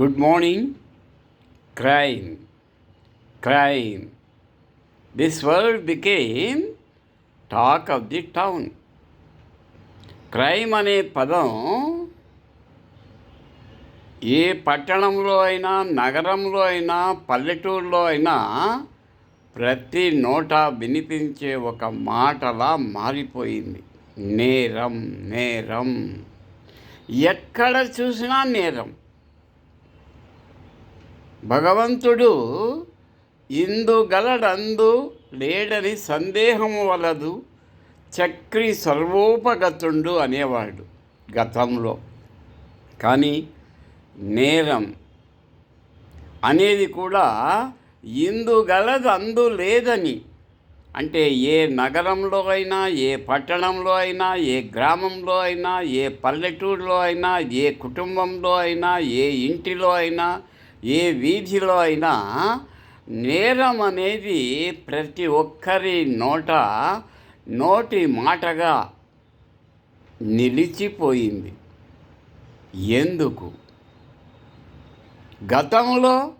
Good morning crime crime this world became talk of the town crime అనే పదం ఏ పట్టణంలో అయినా నగరంలో అయినా పల్లెటూరులో అయినా ప్రతి నోట వినిపించే ఒక మాటలా మారిపోయింది. నేరం నేరం. ఎక్కడ చూసినా నేరం. భగవంతుడు ఇందు గలడందు లేడని సందేహము వలదు చక్రి సర్వోపగతుండు అనేవాడు గతంలో. కానీ నేరం అనేది కూడా ఇందు గలదు అందు లేదని. అంటే ఏ నగరంలో అయినా ఏ పట్టణంలో అయినా ఏ గ్రామంలో అయినా ఏ పల్లెటూరులో అయినా ఏ కుటుంబంలో అయినా ఏ ఇంటిలో అయినా ఏ వీధిలో అయినా నేరం అనేది ప్రతి ఒక్కరి నోట నోటి మాటగా నిలిచిపోయింది. ఎందుకు? గతంలో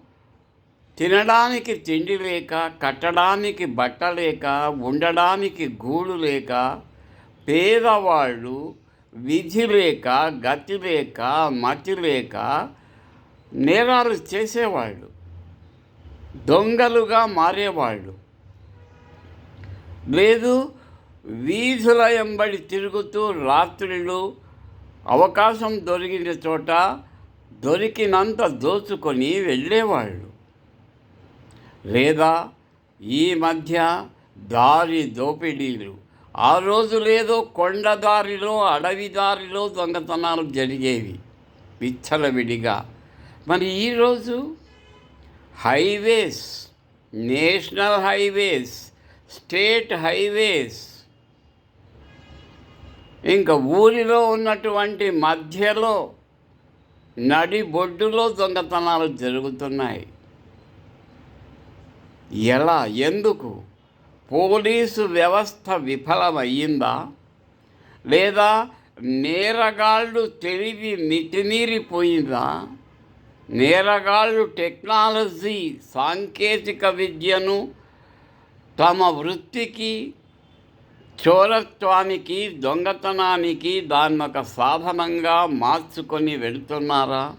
తినడానికి తిండి లేక కట్టడానికి బట్ట లేక ఉండడానికి గూడు లేక పేదవాళ్ళు విధి లేక గతి లేక మతి లేక నేరాలు చేసేవాళ్ళు దొంగలుగా మారేవాళ్ళు. లేదు వీధుల ఎంబడి తిరుగుతూ రాత్రులు అవకాశం దొరికిన చోట దొరికినంత దోచుకొని వెళ్ళేవాళ్ళు. లేదా ఈ మధ్య దారి దోపిడీలు ఆ రోజు లేదో కొండ దారిలో అడవి దారిలో దొంగతనాలు జరిగేవి. విచ్చలవిడిగా మరి ఈరోజు highways national highways state highways ఇంకా ఊరిలో ఉన్నటువంటి మధ్యలో నడి బొడ్డులో దొంగతనాలు జరుగుతున్నాయి. ఎలా? ఎందుకు? పోలీసు వ్యవస్థ విఫలమయ్యిందా? లేదా నేరగాళ్ళు తెలివి మితిమీరిపోయిందా? నేరగాళ్ళు టెక్నాలజీ సాంకేతిక విద్యను తమ వృత్తికి చోరత్వానికి దొంగతనానికి దాన్ని ఒక సాధనంగా మార్చుకొని వెళుతున్నారా?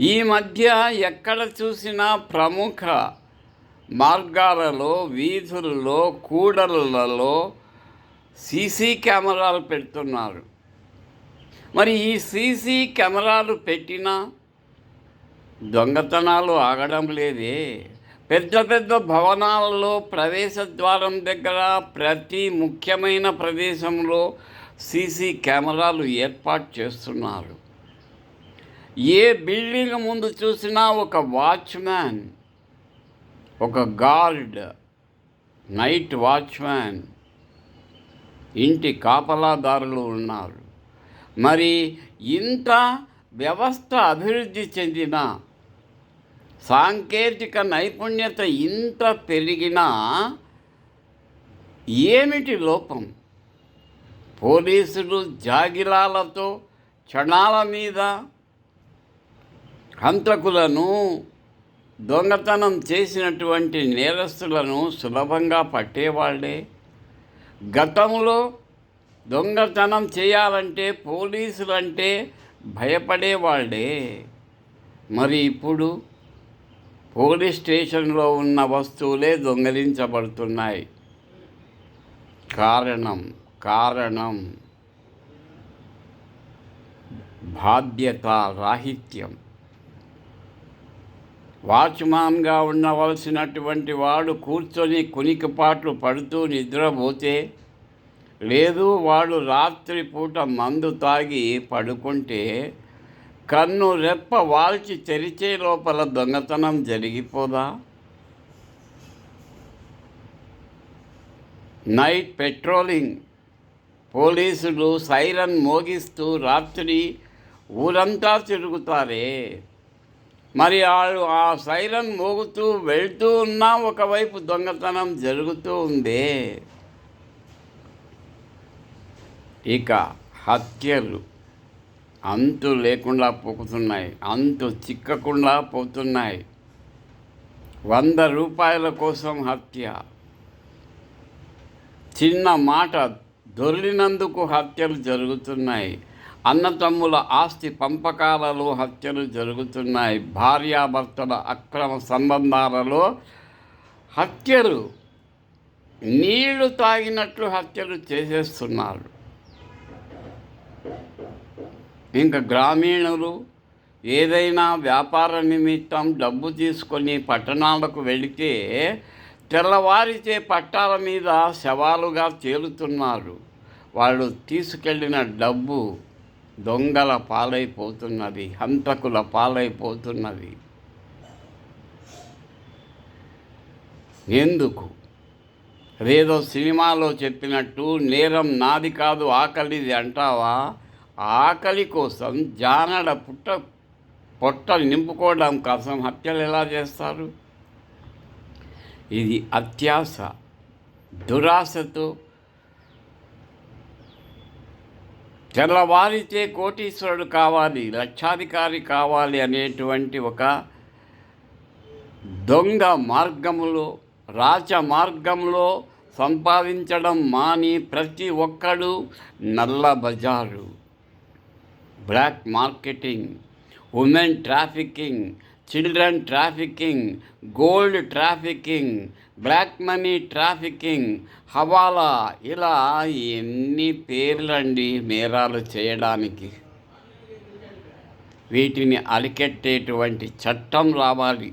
ఈ మధ్య ఎక్కడ చూసినా ప్రముఖ మార్గాలలో వీధులలో కూడలలో సీసీ కెమెరాలు పెడుతున్నారు. మరి ఈ సీసీ కెమెరాలు పెట్టినా దొంగతనాలు ఆగడం లేదే. పెద్ద పెద్ద భవనాలలో ప్రవేశ ద్వారం దగ్గర ప్రతి ముఖ్యమైన ప్రదేశంలో సీసీ కెమెరాలు ఏర్పాటు చేస్తున్నారు. ఏ బిల్డింగ్ ముందు చూసినా ఒక వాచ్మ్యాన్ ఒక గార్డ్ నైట్ వాచ్మ్యాన్ ఇంటి కాపలాదారులు ఉన్నారు. మరి ఇంత వ్యవస్థ అభివృద్ధి చెందిన సాంకేతిక నైపుణ్యత ఇంత పెరిగినా ఏమిటి లోపం? పోలీసులు జాగిలాలతో క్షణాల మీద హంతకులను దొంగతనం చేసినటువంటి నేరస్తులను సులభంగా పట్టేవాళ్ళే గతంలో దొంగతనం చేయాలంటే పోలీసులంటే భయపడేవాళ్ళే. మరి ఇప్పుడు పోలీస్ స్టేషన్లో ఉన్న వస్తువులే దొంగిలించబడుతున్నాయి. కారణం కారణం. బాధ్యత రాహిత్యం. వాచ్మాన్గా ఉండవలసినటువంటి వాడు కూర్చొని కునికిపాట్లు పడుతూ నిద్రపోతే లేదు వాడు రాత్రిపూట మందు తాగి పడుకుంటే కన్ను రెప్ప వాల్చి తెరిచే లోపల దొంగతనం జరిగిపోదా? Night patrolling. పోలీసులు సైరన్ మోగిస్తూ రాత్రి ఊరంతా తిరుగుతారే. మరి వాళ్ళు ఆ సైరన్ మోగుతూ వెళ్తూ ఉన్నా ఒకవైపు దొంగతనం జరుగుతూ ఉంది. ఇక హత్యలు అంతు లేకుండా పోతున్నాయి అంతు చిక్కకుండా పోతున్నాయి. వంద రూపాయల కోసం హత్య. చిన్న మాట దొరినందుకు హత్యలు జరుగుతున్నాయి. అన్నతమ్ముల ఆస్తి పంపకాలలో హత్యలు జరుగుతున్నాయి. భార్యాభర్తల అక్రమ సంబంధాలలో హత్యలు నీళ్ళు తాగినట్లు హత్యలు చేసేస్తున్నారు. ఇంకా గ్రామీణులు ఏదైనా వ్యాపార నిమిత్తం డబ్బు తీసుకొని పట్టణాలకు వెళితే తెల్లవారితే పట్టాల మీద శవాలుగా తేలుతున్నారు. వాళ్ళు తీసుకెళ్ళిన డబ్బు దొంగల పాలైపోతున్నది హంతకుల పాలైపోతున్నది. ఎందుకు? అదేదో సినిమాలో చెప్పినట్టు నేరం నాది కాదు ఆకలిది అంటావా? ఆకలి కోసం జానడ పుట్ట పొట్ట నింపుకోవడం కోసం హత్యలు ఎలా చేస్తారు? ఇది అత్యాశ దురాశతో తెల్లవారితే కోటీశ్వరుడు కావాలి లక్షాధికారి కావాలి అనేటువంటి ఒక దొంగ మార్గములో రాచ మార్గంలో సంపాదించడం మాని ప్రతి ఒక్కడు నల్ల బజారు black marketing women trafficking children trafficking gold trafficking black money trafficking హవాలా ఇలా ఎన్ని పేర్లండి నేరాలు చేయడానికి. వీటిని అరికెట్టేటువంటి చట్టం రావాలి.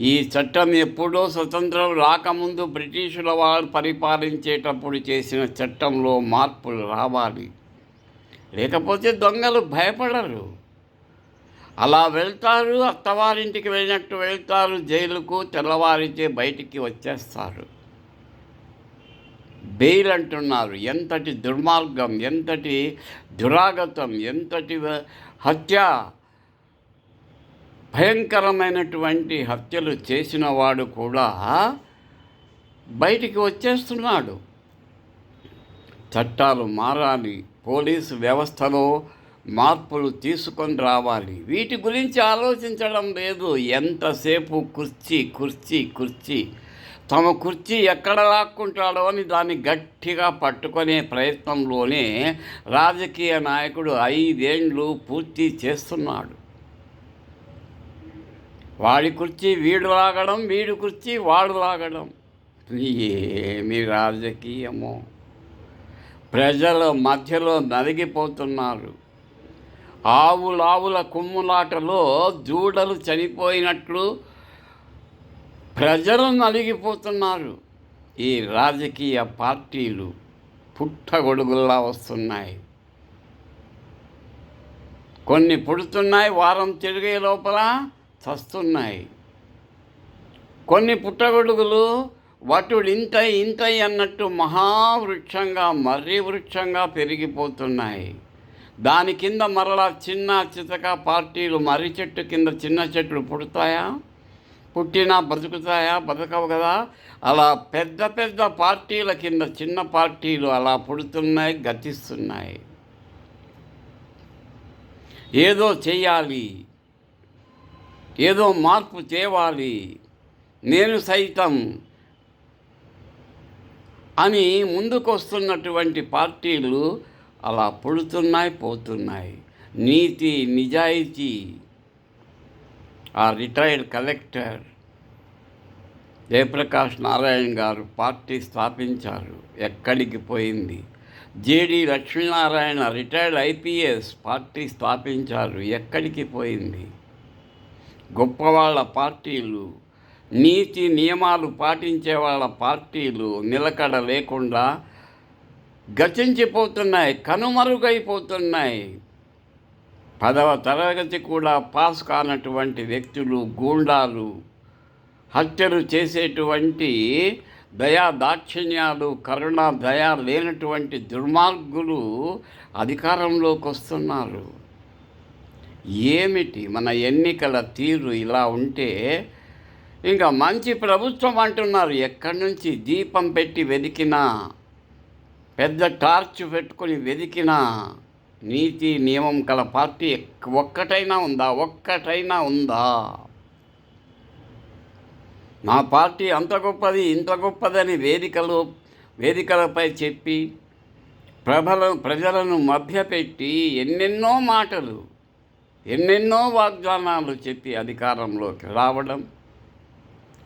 ఈ చట్టం ఎప్పుడో స్వతంత్రం రాకముందు బ్రిటిషుల వారు పరిపాలించేటప్పుడు చేసిన చట్టంలో మార్పులు రావాలి. లేకపోతే దొంగలు భయపడరు. అలా వెళ్తారు అత్తవారింటికి వెళ్ళినట్టు వెళ్తారు జైలుకు తెల్లవారితే బయటికి వచ్చేస్తారు. బెయిల్ అంటున్నారు ఎంతటి దుర్మార్గం ఎంతటి దురాగతం ఎంతటి హత్య. భయంకరమైనటువంటి హత్యలు చేసిన వాడు కూడా బయటికి వచ్చేస్తున్నాడు. చట్టాలు మారాలి పోలీసు వ్యవస్థలో మార్పులు తీసుకొని రావాలి. వీటి గురించి ఆలోచించడం లేదు. ఎంతసేపు కుర్చీ కుర్చీ కుర్చీ. తమ కుర్చీ ఎక్కడ లాక్కుంటాడో అని దాన్ని గట్టిగా పట్టుకునే ప్రయత్నంలోనే రాజకీయ నాయకుడు ఐదేండ్లు పూర్తి చేస్తున్నాడు. వాడి కుర్చీ వీడు లాగడం వీడి కుర్చీ వాడు లాగడం. ఏమి రాజకీయమో? ప్రజల మధ్యలో నలిగిపోతున్నారు. ఆవులావుల కుమ్ములాటలో దూడలు చనిపోయినట్లు ప్రజలు నలిగిపోతున్నారు. ఈ రాజకీయ పార్టీలు పుట్టగొడుగుల్లా వస్తున్నాయి. కొన్ని పుడుతున్నాయి వారం తిరిగే లోపల చస్తున్నాయి. కొన్ని పుట్టగొడుగులు వటుడు ఇంత ఇంత అన్నట్టు మహావృక్షంగా మర్రి వృక్షంగా పెరిగిపోతున్నాయి. దాని కింద మరలా చిన్న చితక పార్టీలు మర్రి చెట్టు కింద చిన్న చెట్లు పుడతాయా? పుట్టినా బతుకుతాయా? బతకవు కదా. అలా పెద్ద పెద్ద పార్టీల కింద చిన్న పార్టీలు అలా పుడుతున్నాయి గతిస్తున్నాయి. ఏదో చేయాలి ఏదో మార్పు తేవాలి. నేను సైతం అని ముందుకు వస్తున్నటువంటి పార్టీలు అలా పుడుతున్నాయి పోతున్నాయి. నీతి నిజాయితీ. ఆ రిటైర్డ్ కలెక్టర్ జయప్రకాష్ నారాయణ గారు పార్టీ స్థాపించారు. ఎక్కడికి పోయింది? JD Lakshminarayana retired IPS party స్థాపించారు. ఎక్కడికి పోయింది? గొప్పవాళ్ళ పార్టీలు నీతి నియమాలు పాటించే వాళ్ళ పార్టీలు నిలకడ లేకుండా గతించిపోతున్నాయి కనుమరుగైపోతున్నాయి. పదవ తరగతి కూడా పాస్ కానటువంటి వ్యక్తులు గూండాలు హత్యలు చేసేటువంటి దయా దాక్షిణ్యాలు కరుణ దయ లేనటువంటి దుర్మార్గులు అధికారంలోకి వస్తున్నారు. ఏమిటి? మన ఎన్నికల తీరు ఇలా ఉంటే ఇంకా మంచి ప్రభుత్వం అంటున్నారు. ఎక్కడి నుంచి దీపం పెట్టి వెతికినా పెద్ద టార్చ్ పెట్టుకొని వెతికినా నీతి నియమం గల పార్టీ ఎక్- ఒక్కటైనా ఉందా? ఒక్కటైనా ఉందా? నా పార్టీ అంత గొప్పది ఇంత గొప్పదని వేదికలు వేదికలపై చెప్పి ప్రభల ప్రజలను మభ్యపెట్టి ఎన్నెన్నో మాటలు ఎన్నెన్నో వాగ్దానాలు చెప్పి అధికారంలోకి రావడం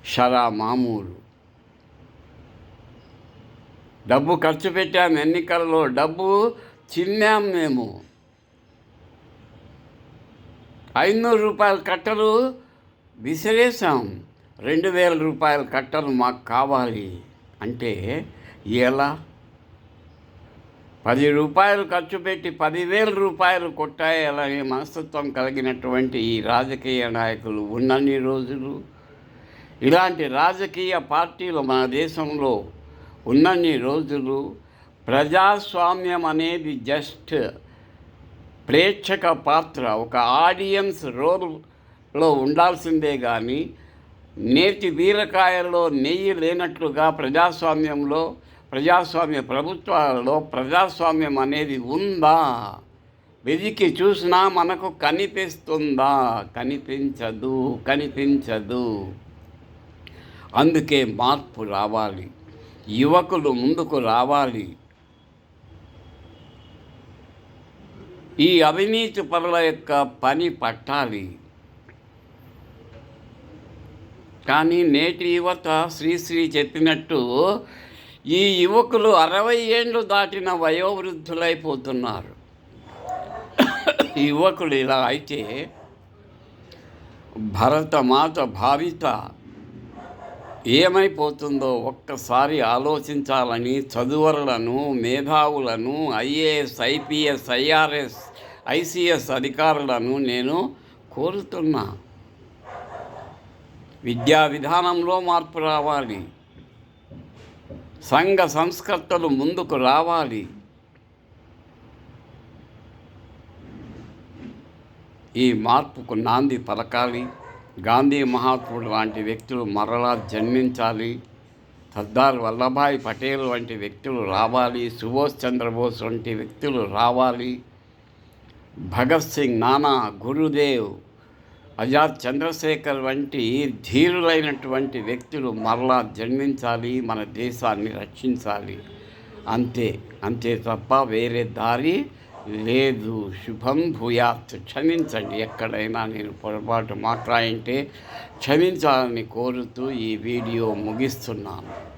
షరా మామూలు. డబ్బు ఖర్చు పెట్టాము ఎన్నికల్లో డబ్బు చిన్నాం మేము. ఐదునూరు రూపాయల కట్టలు విసిరేసాం రెండు వేల రూపాయల కట్టలు మాకు కావాలి అంటే ఎలా? పది రూపాయలు ఖర్చు పెట్టి పదివేల రూపాయలు కొట్టాయాలనే మనస్తత్వం కలిగినటువంటి ఈ రాజకీయ నాయకులు ఉన్నన్ని రోజులు ఇలాంటి రాజకీయ పార్టీలు మన దేశంలో ఉన్నన్ని రోజులు ప్రజాస్వామ్యం అనేది జస్ట్ ప్రేక్షక పాత్ర ఒక ఆడియన్స్ రోల్లో ఉండాల్సిందే కానీ నేటి బీరకాయల్లో నెయ్యి లేనట్లుగా ప్రజాస్వామ్యంలో ప్రజాస్వామ్య ప్రభుత్వాలలో ప్రజాస్వామ్యం అనేది ఉందా? వెదికి చూసినా మనకు కనిపిస్తుందా? కనిపించదు కనిపించదు. అందుకే మార్పు రావాలి. యువకులు ముందుకు రావాలి. ఈ అవినీతి పనుల యొక్క పని పట్టాలి. కానీ నేటి యువత శ్రీశ్రీ చెప్పినట్టు ఈ యువకులు అరవై ఏండ్లు దాటిన వయోవృద్ధులైపోతున్నారు. యువకులు ఇలా అయితే భరతమాత భావిత ఏమైపోతుందో ఒక్కసారి ఆలోచించాలని చదువరులను మేధావులను ఐఏఎస్ ఐపీఎస్ ఐఆర్ఎస్ ఐసిఎస్ అధికారులను నేను కోరుతున్నా. విద్యా విధానంలో మార్పు రావాలి. సంఘ సంస్కర్తలు ముందుకు రావాలి. ఈ మార్పుకు నాంది పలకాలి. గాంధీ మహాత్ముడు లాంటి వ్యక్తులు మరలా జన్మించాలి. సర్దార్ వల్లభాయ్ పటేల్ వంటి వ్యక్తులు రావాలి. సుభాష్ చంద్రబోస్ వంటి వ్యక్తులు రావాలి. భగత్ సింగ్ నానా గురుదేవ్ ఆజాద్ చంద్రశేఖర్ వంటి ధీరులైనటువంటి వ్యక్తులు మరలా జన్మించాలి. మన దేశాన్ని రక్షించాలి. అంతే అంతే తప్ప వేరే దారి లేదు శుభం భూయాత్ క్షమించండి ఎక్కడైనా నేను పొరపాటు మాట్లాడింటే క్షమించాలని కోరుతూ ఈ వీడియో ముగిస్తున్నాను.